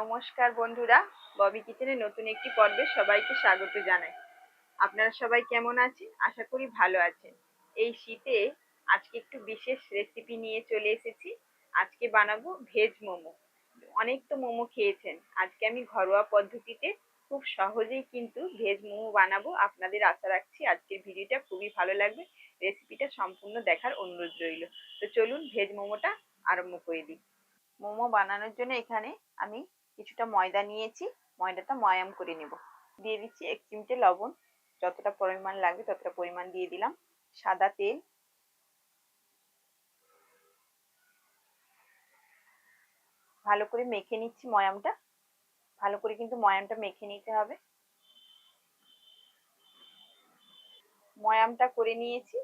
নমস্কার বন্ধুরা, ববি কিচেনের নতুন একটি পর্বে সবাইকে স্বাগত জানাই। আপনারা সবাই কেমন আছেন? আশা করি ভালো আছেন। এই শীতে আজকে একটু বিশেষ রেসিপি নিয়ে চলে এসেছি। আজকে বানাবো ভেজ মোমো। অনেক তো মোমো খেয়েছেন। আজকে আমি ঘরোয়া পদ্ধতিতে খুব সহজেই কিন্তু ভেজ মোমো বানাবো। আপনাদের আশা রাখছি আজকের ভিডিওটা খুবই ভালো লাগবে। রেসিপিটা সম্পূর্ণ দেখার অনুরোধ রইল। তো চলুন ভেজ মোমোটা আরম্ভ করে দিই। মোমো বানানোর জন্য এখানে আমি কিছুটা ময়দা নিয়েছি, ময়দাটা ময়াম করে নেব। দিয়ে দিচ্ছি এক চিমটে লবণ, যতটা পরিমাণ লাগবে ততটা পরিমাণ দিয়ে দিলাম। সাদা তেল। ভালো করে মেখে নিচ্ছি ময়ামটা। ভালো করে কিন্তু ময়ামটা মেখে নিতে হবে। ময়ামটা করে নিয়েছি।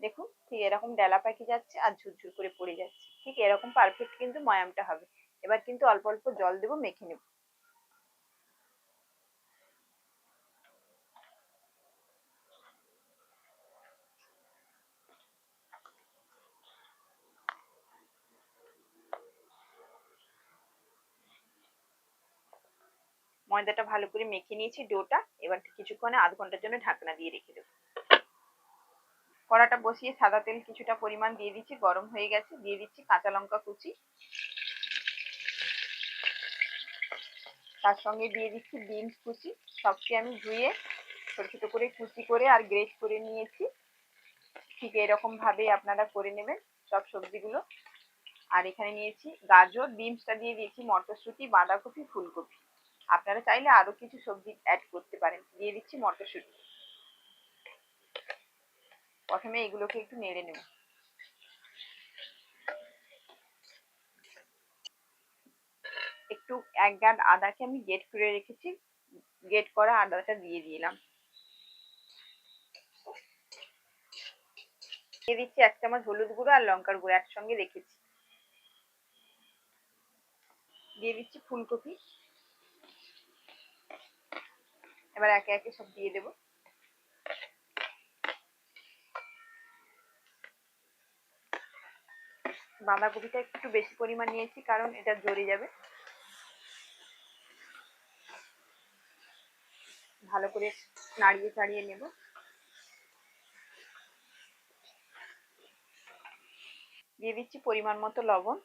দেখুন ঠিক এরকম ডেলা পাখি যাচ্ছে আর ঝুরঝুর করে পড়ে যাচ্ছে। ঠিক এরকম পারফেক্ট কিন্তু ময়ামটা হবে। এবার কিন্তু অল্প অল্প জল দেবো, মেখে নেব। ময়দাটা ভালো করে মেখে নিয়েছি ডোটা, এবার কিছুক্ষণে আধ ঘণ্টার জন্য ঢাকনা দিয়ে রেখে দেবো। কড়াটা বসিয়ে সাদা তেল কিছুটা পরিমাণ দিয়ে দিচ্ছি, গরম হয়ে গেছে, দিয়ে দিচ্ছি কাঁচা লঙ্কা কুচি। তার সঙ্গে দিয়ে দিচ্ছি বিনস কুচি। সবকে আমি ধুয়ে ছোটো ছোটো করে কুচি করে আর গ্রেট করে নিয়েছি। ঠিক এরকম ভাবে আপনারা করে নেবেন সব সবজিগুলো। আর এখানে নিয়েছি গাজর বিনসটা দিয়ে দিয়েছি মটরশুঁটি, বাঁধাকপি, ফুলকপি। আপনারা চাইলে আরও কিছু সবজি অ্যাড করতে পারেন। দিয়ে দিচ্ছি মটরশুঁটি। প্রথমে এগুলোকে একটু নেড়ে নেব। একটু, এক গাঁট আদাকে আমি গেট করে রেখেছি গেট করা আদাটা দিয়ে দিলাম। দিয়ে দিচ্ছি এক চামচ হলুদ গুঁড়ো আর লঙ্কার গুঁড়ো একসঙ্গে রেখেছি। দিয়ে দিচ্ছি ফুলকপি। এবার একে একে সব দিয়ে দেবো। বাঁধাকপিটা একটু বেশি পরিমাণ নিয়েছি, কারণ এটা জড়ে যাবে। ভালো করে নাড়িয়ে চাড়িয়ে নেব। দিয়ে দিচ্ছি পরিমাণ মতো লবণ।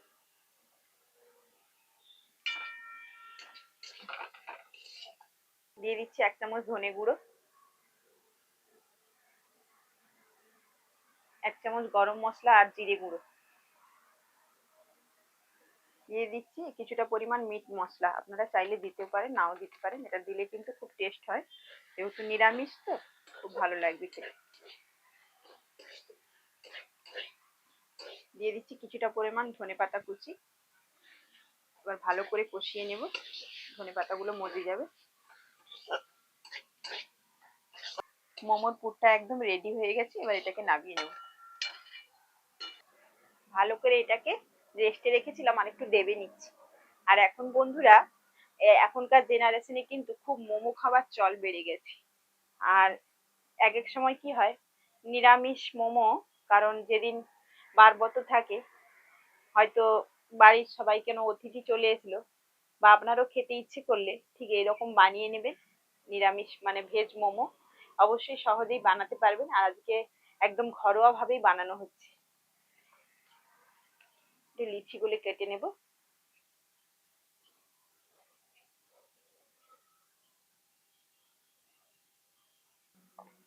দিয়ে দিচ্ছি এক চামচ ধনে গুঁড়ো। এক চামচ গরম মশলা আর জিরে গুঁড়ো। দিয়ে দিচ্ছি, কিছুটা পরিমাণ মিট মশলা। আপনারা চাইলে দিতে পারেন, নাও দিতে পারেন। এটা দিলে কিন্তু খুব টেস্ট হয়। যেহেতু নিরামিষ তো, খুব ভালো লাগবে খেতে। দিয়ে দিচ্ছি কিছুটা পরিমাণ ধনে পাতা কুচি। এবার ভালো করে কষিয়ে নেব। ধনে পাতাগুলো মজে যাবে। মোমোর পুরটা একদম রেডি হয়ে গেছে। এবার এটাকে নামিয়ে নেব। ভালো করে এটাকে রেস্টে রেখেছিলাম, আর একটু দেবে নিচ্ছি। আর এখন বন্ধুরা এখনকার জেনারেশনে কিন্তু খুব মোমো খাবার চল বেড়ে গেছে। আর এক এক সময় কি হয়, নিরামিষ মোমো, কারণ যেদিন বারবত থাকে, হয়তো বাড়ির সবাই কেন অতিথি চলে এসলো, বা আপনারও খেতে ইচ্ছে করলে ঠিক এরকম বানিয়ে নেবেন, নিরামিষ মানে ভেজ মোমো। অবশ্যই সহজেই বানাতে পারবেন, আর আজকে একদম ঘরোয়া ভাবেই বানানো হচ্ছে। লিচিগুলি কেটে নেব।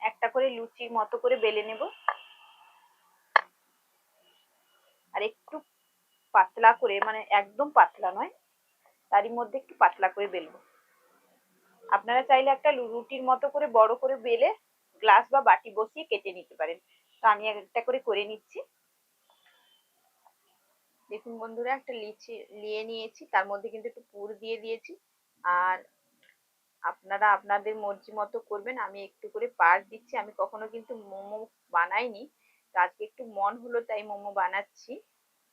একটা করে লুচির মতো করে বেলে নেব। আর একটু পাতলা করে মানে একদম পাতলা নয়, তারই মধ্যে একটু পাতলা করে বেলবো। আপনারা চাইলে একটা রুটির মতো করে বড় করে বেলে গ্লাস বা বাটি বসিয়ে কেটে নিতে পারেন। তো আমি একটা করে করে নিচ্ছি। দেখুন বন্ধুরা, একটা লিচি নিয়ে নিয়েছি, তার মধ্যে কিন্তু একটু পুর দিয়ে দিয়েছি। আর আপনারা আপনাদের মর্জি মতো করবেন, আমি একটু করে পার দিচ্ছি। আমি কখনো কিন্তু মোমো বানাইনি, তো আজকে একটু মন হলো তাই মোমো বানাচ্ছি।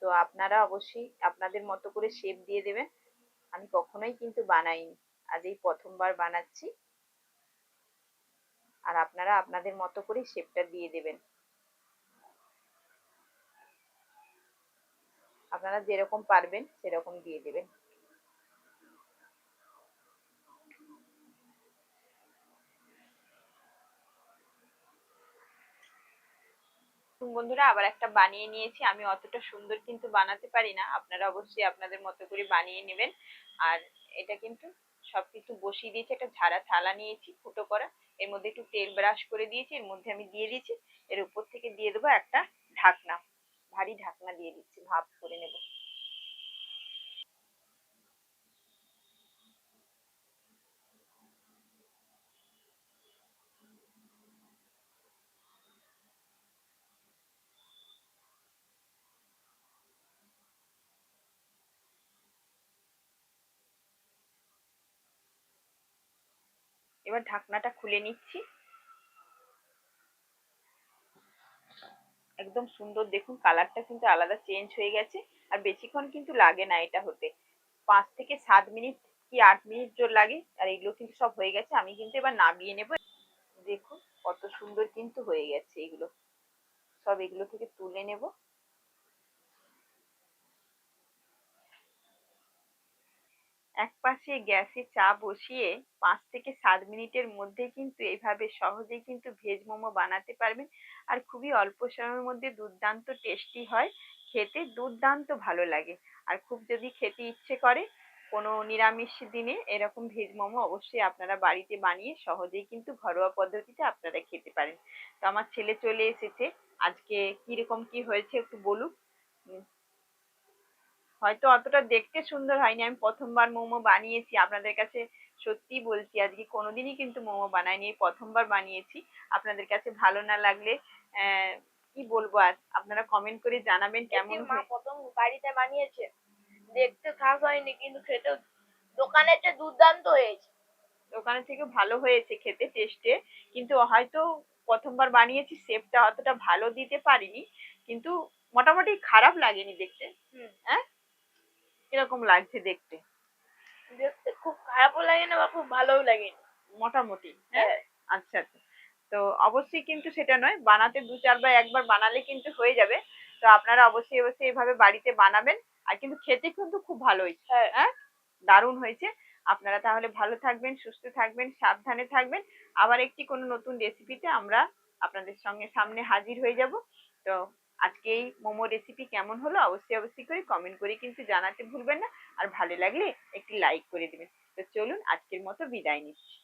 তো আপনারা অবশ্যই আপনাদের মতো করে শেপ দিয়ে দেবেন। আমি কখনোই কিন্তু বানাইনি, আজ এই প্রথমবার বানাচ্ছি। আর আপনারা আপনাদের মতো করে শেপটা দিয়ে দেবেন। আপনারা যেরকম পারবেন সেরকম দিয়ে দেবেন। বন্ধুরা, আবার একটা বানিয়ে নিয়েছি। আমি অতটা সুন্দর কিন্তু বানাতে পারি না। আপনারা অবশ্যই আপনাদের মতো করে বানিয়ে নেবেন। আর এটা কিন্তু সবকিছু বসিয়ে দিয়েছি। একটা ঝাড়া থালা নিয়েছি, ফুটো করা। এর মধ্যে একটু তেল ব্রাশ করে দিয়েছি। এর মধ্যে আমি দিয়ে দিয়েছি। এর উপর থেকে দিয়ে দেবো একটা ঢাকনা। ভারী ঢাকনা দিয়ে দিচ্ছি ভাপ করে নেব। এবার ঢাকনাটা খুলে নিচ্ছি। একদম সুন্দর। দেখুন কালারটা কিন্তু আলাদা চেঞ্জ হয়ে গেছে। আর বেশিক্ষণ কিন্তু লাগে না এটা হতে। পাঁচ থেকে সাত মিনিট কি আট মিনিট জোর লাগে? আর এগুলো কিন্তু সব হয়ে গেছে। আমি কিন্তু এবার নামিয়ে নেব। দেখুন, কত সুন্দর কিন্তু হয়ে গেছে এগুলো। সব এগুলো থেকে তুলে নেব। এক পাশে গ্যাসে চা বসিয়ে পাঁচ থেকে সাত মিনিটের মধ্যে কিন্তু এইভাবে সহজেই কিন্তু ভেজ মোমো বানাতে পারবেন। আর খুবই অল্প সময়ের মধ্যে দুর্দান্ত টেস্টি হয়। খেতে দুর্দান্ত ভালো লাগে। আর খুব যদি খেতে ইচ্ছে করে কোনো নিরামিষ দিনে এরকম ভেজ মোমো অবশ্যই আপনারা বাড়িতে বানিয়ে সহজেই কিন্তু ঘরোয়া পদ্ধতিতে আপনারা খেতে পারেন। তো আমার ছেলে চলে এসেছে। আজকে কীরকম কি হয়েছে একটু উম, হয়তো অতটা দেখতে সুন্দর হয়নি। আমি প্রথমবার মোমো বানিয়েছি আপনাদের কাছে সত্যি বলছি আজকে কোনোদিনই কিন্তু মোমো বানাইনি প্রথমবার বানিয়েছি। আপনাদের কাছে ভালো না লাগলে কি বলব আর? আপনারা কমেন্ট করে জানাবেন কেমন মা প্রথম বাড়িতে বানিয়েছে। দেখতে খাস হয়নি কিন্তু খেতে দোকানের চেয়ে দুর্দান্ত হয়েছে। দোকানের থেকে ভালো হয়েছে খেতে টেস্টে কিন্তু হয়তো প্রথমবার বানিয়েছি শেপটা অতটা ভালো দিতে পারিনি। কিন্তু মোটামুটি খারাপ লাগেনি দেখতে। হ্যাঁ? কীরকম লাগছে দেখতে। দেখতে খুব খারাপও লাগে না বা খুব ভালোও লাগে না। মোটামুটি হ্যাঁ? আচ্ছা আচ্ছা। তো অবশ্যই কিন্তু সেটা নয় বানাতে দু চারবার একবার বানালে কিন্তু হয়ে যাবে। তো আপনারা অবশ্যই অবশ্যই এভাবে বাড়িতে বানাবেন। আর কিন্তু খেতে কিন্তু খুব ভালো হয়েছে হ্যাঁ। হ্যাঁ? দারুণ হয়েছে। আপনারা তাহলে ভালো থাকবেন সুস্থ থাকবেন সাবধানে থাকবেন। আবার একটি কোনো নতুন রেসিপিতে আমরা আপনাদের সঙ্গে সামনে হাজির হয়ে যাব। তো আজকে এই মোমো রেসিপি কেমন হলো অবশ্যই অবশ্যই করে কমেন্ট করে কিন্তু জানাতে ভুলবেন না। আর ভালো লাগলে একটি লাইক করে দেবেন। তো চলুন আজকের মতো বিদায় নিচ্ছি।